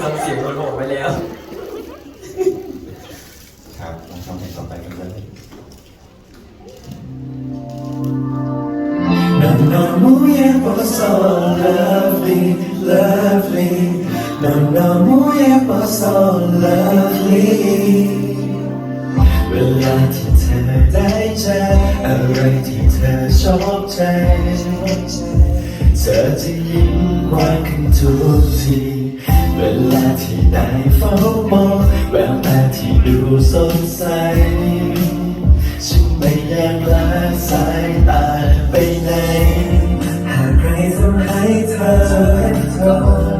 ทำเสียงคนโหดไปแล้ว ครับลองฟังเพลงต่อไปกันเลย No, no, muy hermoso, lovely, lovely. No, no, muy hermoso, lovely. เวลาที่เธอได้ใจอะไรที่เธอชอบใจเธอจะยิ้มกว้างขึ้นทุกที เวลาที่ได้เฝ้ามองแววตาที่ดูสดใส ฉันไม่อยากละสายตาไปไหน หากใครทำให้เธอ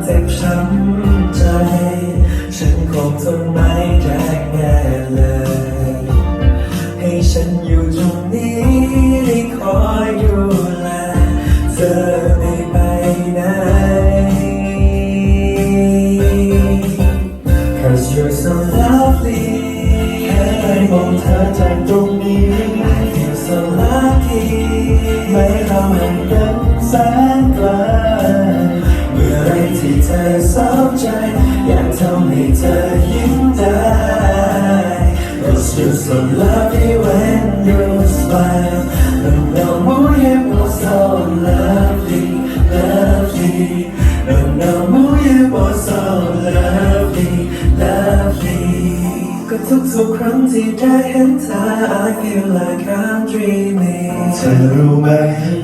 เจ็บช้ำใจ ฉันคงทนไม่ได้แน่เลย ให้ฉันอยู่ตรงนี้ได้คอยดูแมองเธอจากตรงนี้ I feel so lucky ไม่เราห่างกันแสนไกลเมื่อไรที่เธอเศร้าใจ อยากทำให้เธอยิ้มได้ Cause you're so lovely when you smile ทุกทุกๆครั้งที่ได้เห็นเธอ I feel like I'm dreaming เธอรู้ไหม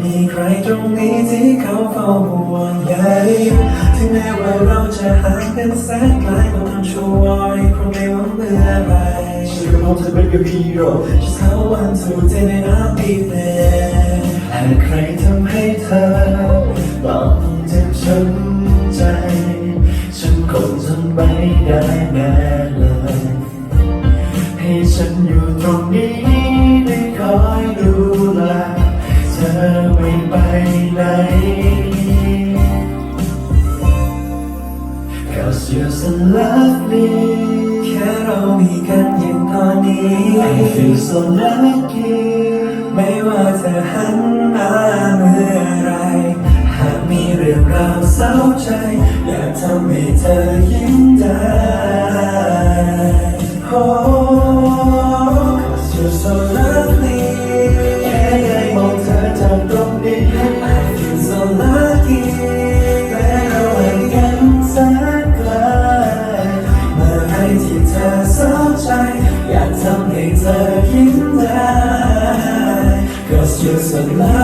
มีใครตรงนี้ที่เขาเฝ้าห่วงใยถึงแม้ว่าเราจะห่างกันแสนไกลก็ต้องช่วยเพราะไม่ว่าเมื่อไหรฉันก็พร้อมจะเป็น your hero Just how I want to day and I'll be there หากใครทำให้เธอ ฉันอยู่ตรงนี้ได้คอยดูแลเธอไม่ไปไหน Cause you're so lovely แค่เรามีกันอย่างตอนนี้ I feel so lucky ไม่ว่าเธอหันมาเมื่อไร หากมีเรื่องราวเศร้าใจ อยากทำให้เธอยิ้มได้ Oh, cause you're so lovely แค่ได้มองเธอจากตรงนี้ I feel so lucky แม้เราห่างกันแสนไกลเมื่อไหรที่เธอเศร้าใจ อยากทำให้เธอยิ้มได้ Cause you're so lovely